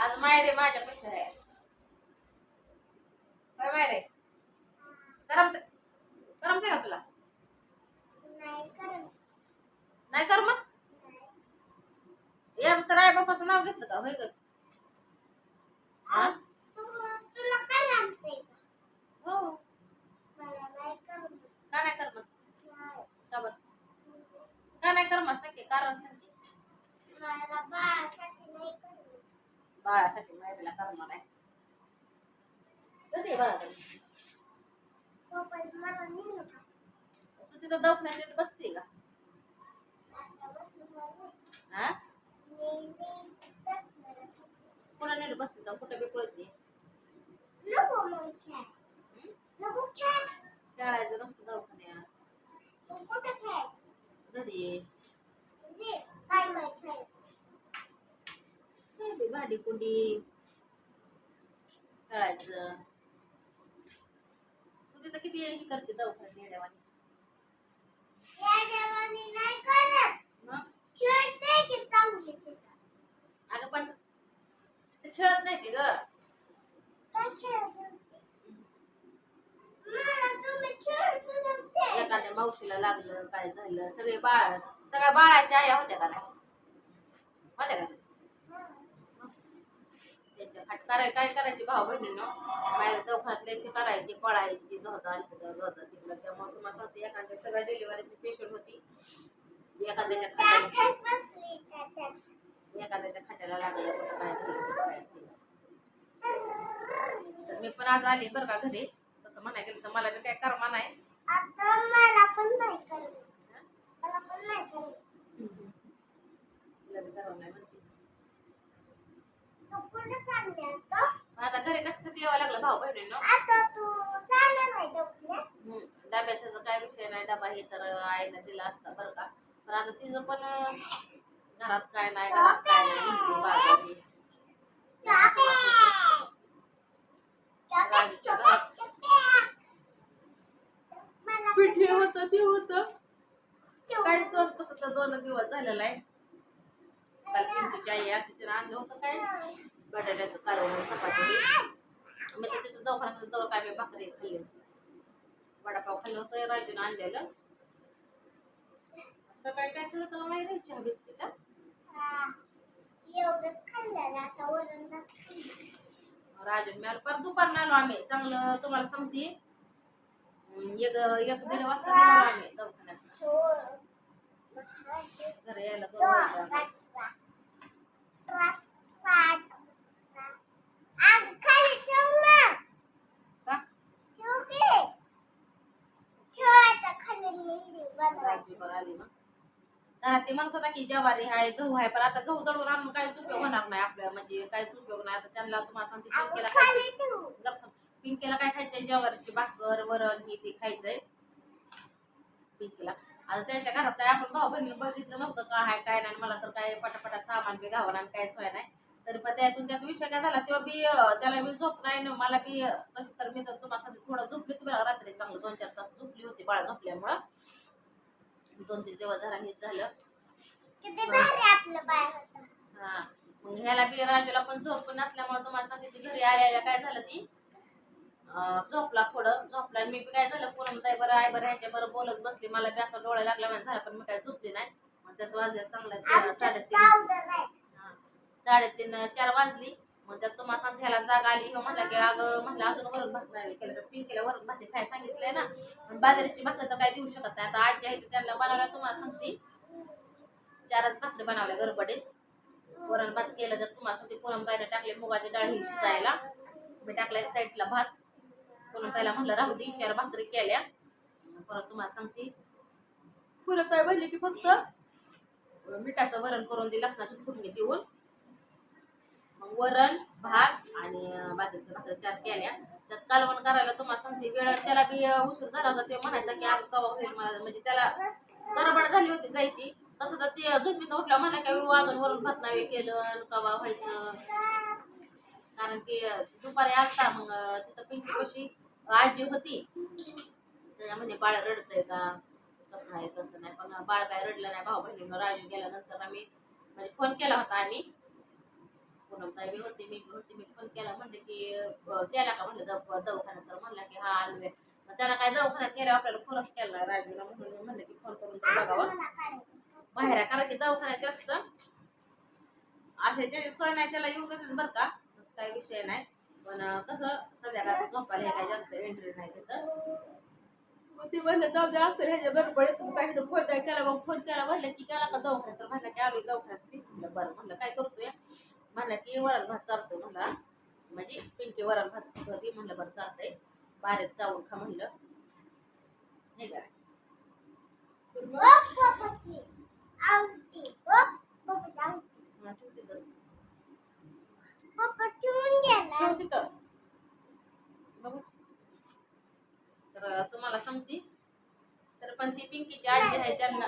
आज मायरे माझ्या पैसे आहे. काय मायरे करमते करमते का तुला? नाही कर मग एक तर आई बापाचं नाव घेतलं का? होय ग हा? हो का नाही कर मग का बरं का नाही कर मग सांग की, कारण सांग की. बाळासाठी मायरीला करणार नाही कधी आहे बाळाकडे तू तिथं दवाखान्यात बसते का हा कुणा नीट बसते का कुठं बी पळते खेळायचं नसतं दवाखान्यात घरी ये काय बी भांडी कुंडी खेळायचं तू तिथं किती हे करते दवाखान्यात येड्यावानी मग अगं पण ते खेळत नाही ते ग एखाद्या मावशीला लागलं काय झालं सगळे बाळ त्या बाळाच्या आया होत्या का नाही? होत्या का? त्यांच्या खाट कराय काय करायची भाऊ बहिणीनं? बाहेर दवाखान्यातल्याची करायची पळायची धोदा इकडं धोता तिकडं. त्यामुळे तुम्हाला सांगते एखाद्या सगळ्या डिलिव्हरीची पेशंट होती. एखाद्याच्या खाट्याला एखाद्याच्या खाट्याला लागलं कुठं काय तर मी पण आज आली बरं का घरी. तसं म्हणाय गेलं तर मला बी काय कर्मा नाही तिला बी करावं नाही म्हणते आता यावं लागलं भाऊ बहिणीनं. डब्याचा काय विषय नाही डबा हे तर आईनं दिला असता बरं का. पण आता तिचं पण घरात काय नाही घरात काय पिठी होतं ते होतं. काय तर तसं तर दोन दिवस झालेला आहे. काल पिंटूची आई आधी तिने आणलं होतं काय? बटाट्याचं कालवण चपाती मी तर तिथं दवाखान्यात दवर काय मी भाकरी खाल्ली असते वडापाव राजून आणलेलं. सकाळी काय केलं तुला माहिती आहे चहा बिस्किट. राजून मी आलो परत दुपारनं आलो आम्ही. चांगलं तुम्हाला सांगते. एक एक दीड वाजता निघालो आम्ही दवाखान्यात. घरी यायला दोन वाजले. का राजू बरं आली ना घरात ते म्हणत होता की ज्वारी आहे गहू आहे पण आता गहू दळून आणून काहीच उपयोग होणार नाही आपल्या म्हणजे काहीच उपयोग नाही. आता त्यांना तुम्हाला सांगते पिंकेला खायचं. पिंकेला काय खायचंय? ज्वारीची भाकर वरण हे ते खायचंय. पिंकीला आता त्यांच्या घरात काय आपण भाऊ बहिणी बघितलं नव्हतं का? आहे काय नाही मला तर काय पटापटा सामान बी घावं आणि काय सोय नाही. तरी पण त्यातून त्याचा विषय काय झाला? तेव्हा बी त्याला बी झोप नाही ना मला बी तशी तर मी तर तुम्हाला थोडं झोपली तुम्ही रात्री चांगलं दोन चार तास झोपली होती बाळा झोपल्यामुळं. दोन तीन दिवस झाला हेच झालं. हा. मग ह्याला बी राजूला पण झोप पण नसल्यामुळे तुम्हाला सांगितले घरी आल्या आल्या काय झालं ती? झोपला थोडं झोपला. मी बी काय झालं पूर्ण ताई बरं आहे बरं ह्याच्या बरं बोलत बसली. मला बी असं डोळा लागला म्हणजे झालं पण मी काय झोपली नाही. मग त्यात वाजल्या चांगला साडेतीन. साडेतीन चार वाजली. मग त्यात तुम्हाला सांग ह्याला जागा आली. हो म्हणला की अगं म्हणलं अजून वरण भात नाही केलं तर पिंकीला वरण भात काय सांगितलंय ना? पण बाजरीची भाकरी तर काय देऊ शकत नाही. आता आजी आहे त्यांना बनवल्या तुम्हाला सांगते. चारच भाकरी बनवल्या गरबडीत वरण भात केलं तर तुम्हाला सांगते पुरण पाहिजे टाकले मुगाची डाळ ही शिजायला. मी टाकला एक साईडला भात. पुरण पाहिला म्हणलं राहू दे चार भाकरी केल्या. परत तुम्हाला सांगते. पुरण काय भरली की फक्त मिठाचं वरण करून दिलं लसणाची फुटणी देऊन. वरण भात आणि अं, बाजरीच्या चार केल्या. त्यात कालवण करायला तुम्हाला सांगते वेळ त्याला बी उशीर झाला होता ते म्हणायचा की आज कवा होईल? मला म्हणजे त्याला गडबड झाली होती जायची. तसं तर ते झोपीत उठला म्हणा की वाजून वरून भात नाही केलं कवा व्हायचं? कारण की दुपारी आलता मग तिथं पिंकी कशी आजी होती. त्याच्यामध्ये बाळ रडतंय का? कसं आहे कसं नाही? पण बाळ काय रडलं नाही भाऊ बहिणीनं राजू गेल्यानंतर आम्ही म्हणजे फोन केला होता आम्ही पूनमताई बी मी होती मी फोन केला. म्हणले की केला का? म्हणलं दवाखान्यात. तर म्हणला की हा आलो आहे त्याला काय दवाखान्यात गेल्या आपल्याला फोनच केला राजूला. म्हणून मी म्हणलं की फोन करून तर बघावं. बाहेर कारण की दवाखान्यात जास्त असे जे सोय नाही त्याला येऊ देतात बरं का. तसं काही विषय नाही. पण कसं संध्याकाळचं झोपायला हे काही जास्त एंट्री नाही तिथं मग ती म्हणलं जाऊ द्या असं ह्याच्या बरोबर तू काही फोन नाही केला. मग फोन केला म्हणलं की केला का दवाखान्यात? तर म्हणलं की आलो दवाखान्यात. म्हणलं बरं म्हणलं काय करतोय? म्हणलं की वरण भात चालतो म्हणला. म्हणजे पिंकी वरण भात होती म्हणलं बरं चालतंय. बाहेर चावून खा म्हणलं. हे का तिथं. बघू. तर तुम्हाला सांगते. तर पण ती पिंकीची आजी आहे त्यांना.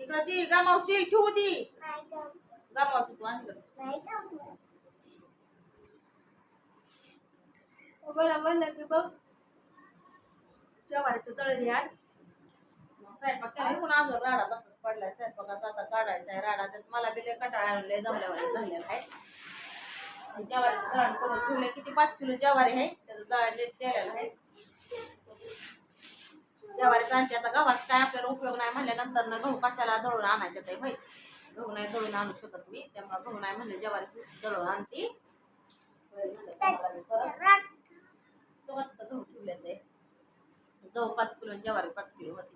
इकडं ती गामावची ठेवू ती नाही गं, गामावची तू आणलं नाही गं. मला म्हणलं की बघ. जवारीचं तळ घ्या मग स्वयंपाक केला पण अजून राडा तसाच पडलाय. स्वयंपाकाचा आता काढायचा आहे राडा. तर मला बी लय जमल्यावर झालेला आहे. ज्वारीचं दळण करून ठेवलं किती पाच किलो जवारी आहे त्याचं दळण नीट केलेलं आहे. ज्वारीचं आणते आता गव्हाचा. काय आपल्याला उपयोग नाही म्हणल्यानंतर ना गहू कशाला दळून आणायचं ते होय गहू नाही दळून आणू शकत मी. त्यामुळे गहू नाही म्हणले ज्वारी दळून आणते होय म्हणलं तुम्हाला मी परत रात तो गहू ठेवले ते. गहू पाच किलो आणि ज्वारी पाच किलो होती.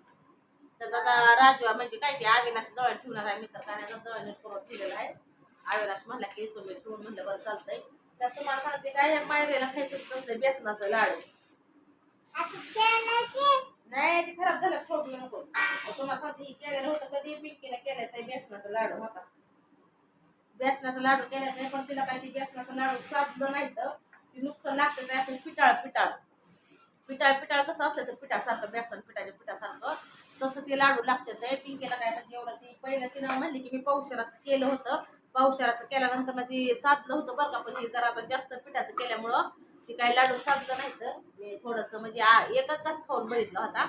तर आता राजू म्हणजे काय ते अविनाश दळण ठेवणार आहे मी तर काय दळण करून ठेवलेलं आहे. अविनाश म्हणला की तुम्ही ठेवून म्हणलं बरं चालतंय. तर तुम्हाला सांगते काय मायरेला खायचं कसलं बेसनाचं लाडू. नाही ते खराब झालं ठोकलं नको. तुम्हाला सांगते हे केलेलं होतं कधी पिंकीने केलं ते बेसनाचं लाडू होता. बेसनाचं लाडू केलं नाही पण तिला काय ते बेसनाचं लाडू साधलं नाही तर ती नुकतं लागतं काय असं पिटाळ पिटाळ. पिटाळ पिटाळ कसं असतं तर पिठासारखं बेसन पिठाच्या पिठासारखं तसं ते लाडू लागते ते. पिंकीला काय तर एवढं ती पहिलं तिनं म्हणली की मी पावशेराचं केलं होतं. पावशेराचं केल्यानंतर ना ती साधलं होतं बरं का पण हे जरा आता जास्त पिठाचं केल्यामुळं ती काही लाडू साधलं नाही तर मी थोडंसं म्हणजे एकच तास खाऊन बघितला होता.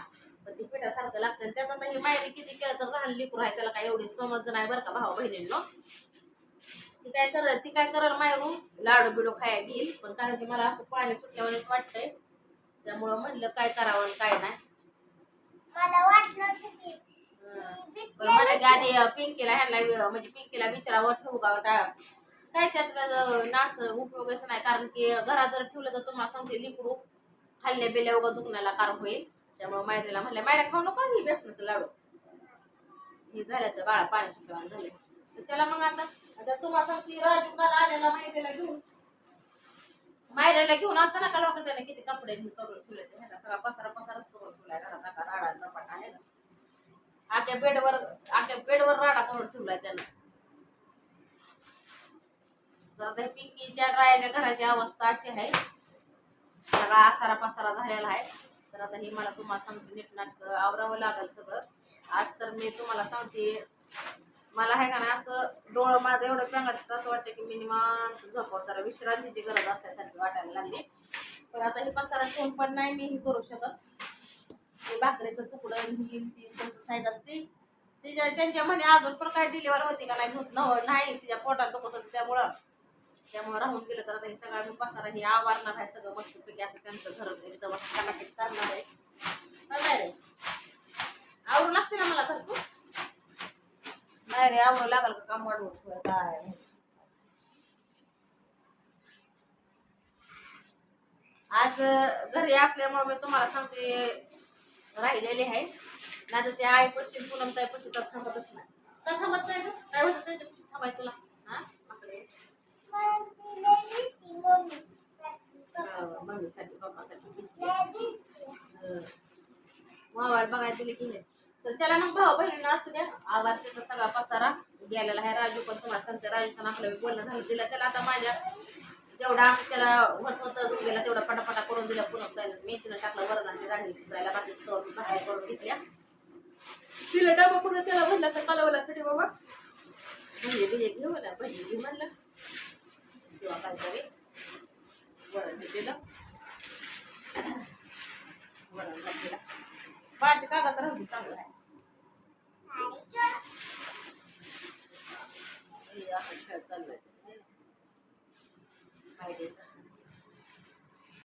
पण ती पिठासारखं लागतं. आणि त्यात आता ही मायरी किती केलं तर लहान लिकूर आहे त्याला काय एवढी समज नाही बरं का भाऊ बहिणींना ती काय करल ती काय करल मायरू लाडू बिडू खायला घेईल पण कारण की मला असं पाणी सुटल्यावरच वाटतंय. त्यामुळं म्हणलं काय करावं आणि काय नाही. मला वाटलं होतं की मी पण मला गाडी पिंकीला ह्यांना म्हणजे पिंकीला विचारावं ठेवू का टा- काय त्यात नास उपयोगाचं नाही. कारण की घरात जर ठेवलं तर तुम्हाला सांगते लिकडू खाल्ल्या बिल्या उगा दुखण्याला कारण होईल. त्यामुळे मायरीला म्हणलं मायरा खाऊ नको ही बेसनाचं लाडू. हे झालं तर बाळा पाणी सुटल्यावर झाले तर चला मग आता. आता तुम्हाला सांगते राजू काल आलेला माहितीला घेऊन मायऱ्याला घेऊन आता नका लोक त्याने किती कपडे हे करून ठेवले ते ह्याचा सगळा पसारा पसारच करून ठेवलाय घरात नका राडा झपाट आहे ना? आख्या बेडवर आख्या बेडवर राडा करून ठेवलाय त्यानं. तर पिंकीच्या राहिल्या घराची अवस्था अशी आहे. सगळा आसारा पसारा झालेला आहे. तर आता हे मला तुम्हाला सांगते नीटनाट आवरावं लागेल सगळं. आज तर मी तुम्हाला सांगते मला आहे का ना असं डोळं माझं एवढं सांगायचं असं वाटतं की मी निवांत जरा विश्रांतीची गरज असल्यासारखी वाटायला लागली. पण आता हे पसारा ठेवून पण नाही मी हे करू शकत. ते भाकरीचं तुकडं ही ती तसंच आहे तिच्या त्यांच्या म्हणे अजून पण काय डिलिव्हर होती का नाही नव्ह- नाही. तिच्या पोटात दुखत होतं त्यामुळं. त्यामुळे राहून गेलं तर आता हे सगळं मी पसारा हे आवारणार आहे सगळं मस्तपैकी असं त्यांचं घर एकदम असं करणार आहे. काय नाही आवरू लागते ना मला तर तू नाही रे लागल का काम वाढवून काय? आज घरी असल्यामुळे मी तुम्हाला सांगते राहिलेले आहे. नाही तर ते आई पश्चिम पूनम ताई पश्चिम तर थांबतच नाही. तर थांबत नाही गं? काय म्हणतात त्यांच्या पश्चिम थांबाय तुला? हा? मम्मीसाठी पप्पासाठी. मोबाईल बघायला दिले की नाही? तर त्याला मग भाऊ बहिणीनं असू द्या. आवाज त्याचा सगळा पसारा. गेलेला आहे राजू पण तुम्हाला सांगते राजूचं आपलं बोलणं झालं. दिलं त्याला आता माझ्या. जेवढा त्याला होत होतं गेला तेवढा पटापटा करून दिला पुन्हा मेथीनं टाकलं वरण आणि राहिली शिजायला बाकी बाहेर करून घेतल्या. तिला डबा पुन्हा त्याला म्हणला तर कालवल्यासाठी बाबा. म्हणजे बिजे घेऊ ना भजी घेऊ म्हणलं. किंवा काहीतरी.